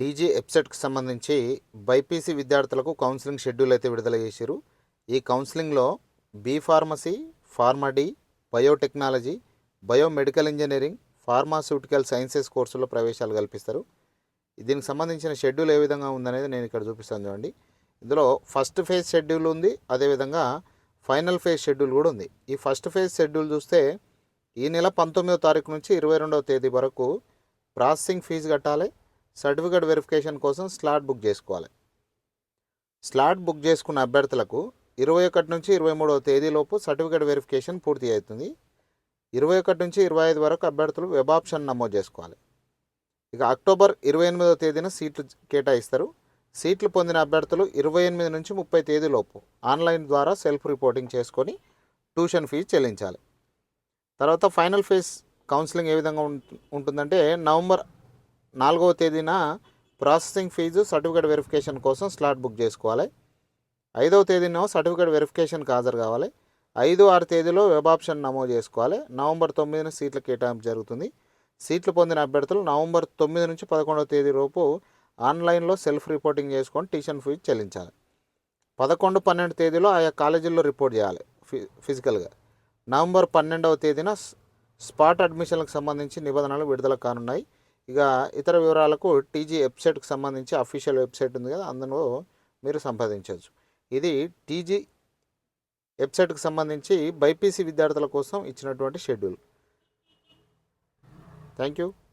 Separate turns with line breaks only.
TG వెబ్సైట్కి సంబంధించి BiPC విద్యార్థులకు కౌన్సిలింగ్ షెడ్యూల్ అయితే విడుదల చేశారు. ఈ కౌన్సిలింగ్లో B pharmacy pharm D biotechnology biomedical engineering pharmaceutical sciences కోర్సులో ప్రవేశాలు కల్పిస్తారు. దీనికి సంబంధించిన షెడ్యూల్ ఏ విధంగా ఉందనేది నేను ఇక్కడ చూపిస్తాను చూడండి. ఇందులో ఫస్ట్ ఫేజ్ షెడ్యూల్ ఉంది అదేవిధంగా ఫైనల్ ఫేజ్ షెడ్యూల్ కూడా ఉంది. ఈ ఫస్ట్ ఫేజ్ షెడ్యూల్ చూస్తే ఈ నెల పంతొమ్మిదో తారీఖు నుంచి ఇరవై రెండవ తేదీ వరకు ప్రాసెసింగ్ ఫీజు కట్టాలి సర్టిఫికేట్ వెరిఫికేషన్ కోసం స్లాట్ బుక్ చేసుకోవాలి. స్లాట్ బుక్ చేసుకున్న అభ్యర్థులకు ఇరవై ఒకటి నుంచి ఇరవై మూడవ తేదీలోపు సర్టిఫికేట్ వెరిఫికేషన్ పూర్తి అవుతుంది. ఇరవై ఒకటి నుంచి ఇరవై ఐదు వరకు అభ్యర్థులు వెబ్ ఆప్షన్ నమోదు చేసుకోవాలి. ఇక అక్టోబర్ ఇరవై ఎనిమిదవ తేదీన సీట్లు కేటాయిస్తారు. సీట్లు పొందిన అభ్యర్థులు ఇరవై ఎనిమిది నుంచి ముప్పై తేదీలోపు ఆన్లైన్ ద్వారా సెల్ఫ్ రిపోర్టింగ్ చేసుకొని ట్యూషన్ ఫీజు చెల్లించాలి. తర్వాత ఫైనల్ ఫేజ్ కౌన్సిలింగ్ ఏ విధంగా ఉంటుందంటే నవంబర్ నాలుగవ తేదీన ప్రాసెసింగ్ ఫీజు సర్టిఫికేట్ వెరిఫికేషన్ కోసం స్లాట్ బుక్ చేసుకోవాలి. ఐదవ తేదీన సర్టిఫికేట్ వెరిఫికేషన్కి హాజరు కావాలి. ఐదు ఆరు తేదీలో వెబ్ ఆప్షన్ నమోదు చేసుకోవాలి. నవంబర్ తొమ్మిదిన సీట్ల కేటాయింపు జరుగుతుంది. సీట్లు పొందిన అభ్యర్థులు నవంబర్ తొమ్మిది నుంచి పదకొండవ తేదీ లోపు ఆన్లైన్లో సెల్ఫ్ రిపోర్టింగ్ చేసుకొని ట్యూషన్ ఫీజు చెల్లించాలి. పదకొండు పన్నెండు తేదీలో ఆయా కాలేజీల్లో రిపోర్ట్ చేయాలి ఫి ఫిజికల్గా. నవంబర్ పన్నెండవ తేదీన స్పాట్ అడ్మిషన్లకు సంబంధించి నిబంధనలు విడుదల కానున్నాయి. ఇక ఇతర వివరాలకు టీజీ వెబ్సైట్కి సంబంధించి అఫీషియల్ వెబ్సైట్ ఉంది కదా అందులో మీరు సంపాదించవచ్చు. ఇది టీజీ వెబ్సైట్కి సంబంధించి బైపీసీ విద్యార్థుల కోసం ఇచ్చినటువంటి షెడ్యూల్. Thank you